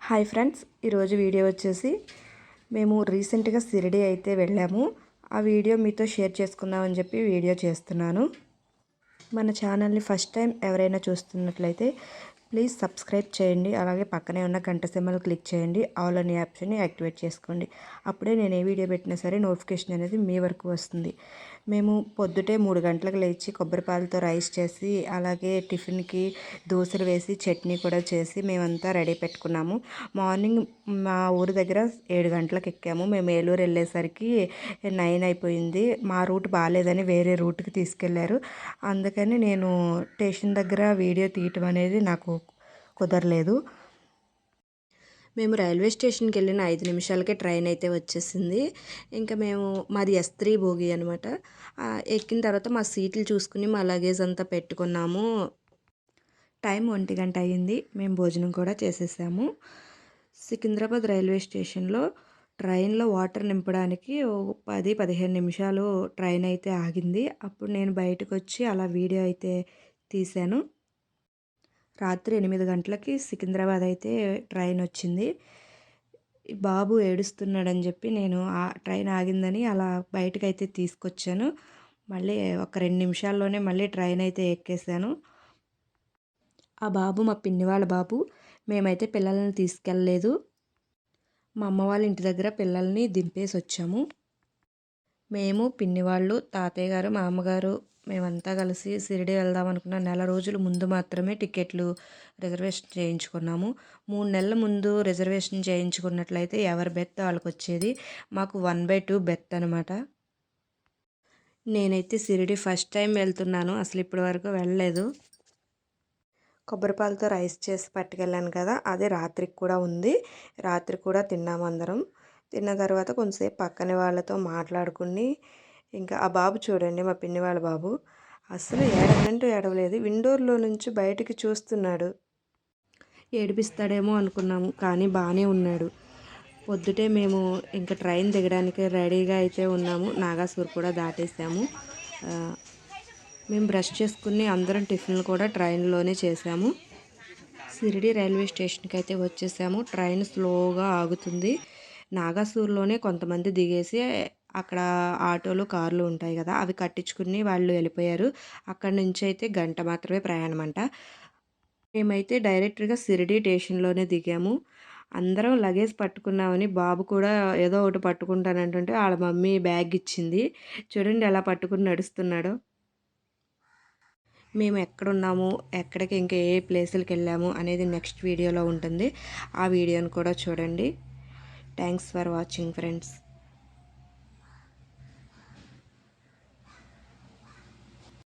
Hi friends ఈరోజు video వచ్చేసి మేము రీసెంట్గా సిరిడి అయితే వెళ్ళాము. ఆ వీడియో మీతో షేర్ చేసుకుందామని చెప్పి వీడియో చేస్తున్నాను. మన ఛానల్ని ఫస్ట్ టైం ఎవరైనా చూస్తున్నట్లయితే ప్లీజ్ సబ్స్క్రైబ్ చేయండి. అలాగే పక్కనే ఉన్న గంట సింబల్ క్లిక్ చేయండి. ఆల్ అనే ఆప్షన్ని యాక్టివేట్ చేసుకోండి. అప్పుడే నేను ఏ వీడియో పెట్టినా సరే నోటిఫికేషన్ అనేది మీ వరకు వస్తుంది. మేము పొద్దుటే మూడు గంటలకు లేచి కొబ్బరిపాలతో రైస్ చేసి అలాగే టిఫిన్కి దోశలు వేసి చట్నీ కూడా చేసి మేమంతా రెడీ పెట్టుకున్నాము. మార్నింగ్ మా ఊరి దగ్గర ఏడు గంటలకు ఎక్కాము. మేము ఏలూరు వెళ్ళేసరికి నైన్ అయిపోయింది. మా రూట్ బాగాలేదని వేరే రూట్కి తీసుకెళ్ళారు. అందుకని నేను స్టేషన్ దగ్గర వీడియో తీయటం అనేది నాకు కుదరలేదు. మేము రైల్వే స్టేషన్కి వెళ్ళిన ఐదు నిమిషాలకే ట్రైన్ అయితే వచ్చేసింది. ఇంకా మేము మాది ఎస్ త్రీ భోగి అనమాట ఎక్కిన తర్వాత మా సీట్లు చూసుకుని మా లగేజ్ అంతా పెట్టుకున్నాము. టైం ఒంటి గంట అయ్యింది. మేము భోజనం కూడా చేసేసాము. సికింద్రాబాద్ రైల్వే స్టేషన్లో ట్రైన్లో వాటర్ నింపడానికి పది పదిహేను నిమిషాలు ట్రైన్ అయితే ఆగింది. అప్పుడు నేను బయటకు వచ్చి అలా వీడియో అయితే తీశాను. రాత్రి ఎనిమిది గంటలకి సికింద్రాబాద్ అయితే ట్రైన్ వచ్చింది. బాబు ఏడుస్తున్నాడని చెప్పి నేను ఆ ట్రైన్ ఆగిందని అలా బయటకైతే తీసుకొచ్చాను. మళ్ళీ ఒక రెండు నిమిషాల్లోనే మళ్ళీ ట్రైన్ అయితే ఎక్కేసాను ఆ బాబు మా పిన్ని వాళ్ళ బాబు మేమైతే పిల్లల్ని తీసుకెళ్ళలేదు. మా అమ్మ వాళ్ళ ఇంటి దగ్గర పిల్లల్ని దింపేసి వచ్చాము మేము పిన్ని వాళ్ళు తాతయ్య గారు మా అమ్మగారు మేమంతా కలిసి షిరిడి వెళ్దాం అనుకున్న నెల రోజుల ముందు మాత్రమే టికెట్లు రిజర్వేషన్ చేయించుకున్నాము. మూడు నెలల ముందు రిజర్వేషన్ చేయించుకున్నట్లయితే ఎవరి బెత్ వాళ్ళకి వచ్చేది మాకు వన్ బై టూ బెత్ అనమాట నేనైతే షిరిడి ఫస్ట్ టైం వెళ్తున్నాను. అసలు ఇప్పటి వరకు వెళ్ళలేదు. కొబ్బరిపాలతో రైస్ చేసి పట్టుకెళ్ళాను కదా అదే రాత్రికి కూడా ఉంది. రాత్రి కూడా తిన్నాము అందరం. తిన్న తర్వాత కొంతసేపు పక్కన వాళ్ళతో మాట్లాడుకుని ఇంకా ఆ బాబు చూడండి మా పిన్ని వాళ్ళ బాబు. అసలు ఏడవంటూ ఏడవలేదు. విండోర్లో నుంచి బయటికి చూస్తున్నాడు. ఏడిపిస్తాడేమో అనుకున్నాము కానీ బాగానే ఉన్నాడు. పొద్దుటే మేము ఇంకా ట్రైన్ దిగడానికి రెడీగా అయితే ఉన్నాము. నాగాసూర్ కూడా దాటేసాము మేము బ్రష్ చేసుకుని అందరం టిఫిన్లు కూడా ట్రైన్లోనే చేసాము సిరిడి రైల్వే స్టేషన్కి అయితే వచ్చేసాము. ట్రైన్ స్లోగా ఆగుతుంది. నాగాసూర్లోనే కొంతమంది దిగేసి అక్కడ ఆటోలు కార్లు ఉంటాయి కదా అవి కట్టించుకుని వాళ్ళు వెళ్ళిపోయారు. అక్కడ నుంచి అయితే గంట మాత్రమే ప్రయాణం అంట మేమైతే డైరెక్ట్గా సిరిడి స్టేషన్లోనే దిగాము. అందరం లగేజ్ పట్టుకున్నామని బాబు కూడా ఏదో ఒకటి పట్టుకుంటానంటుంటే వాళ్ళ మమ్మీ బ్యాగ్ ఇచ్చింది. చూడండి ఎలా పట్టుకుని నడుస్తున్నాడో. మేము ఎక్కడున్నాము ఎక్కడికి ఇంకా ఏ ప్లేసులకి వెళ్ళాము అనేది నెక్స్ట్ వీడియోలో ఉంటుంది. ఆ వీడియోని కూడా చూడండి. Thanks for watching friends.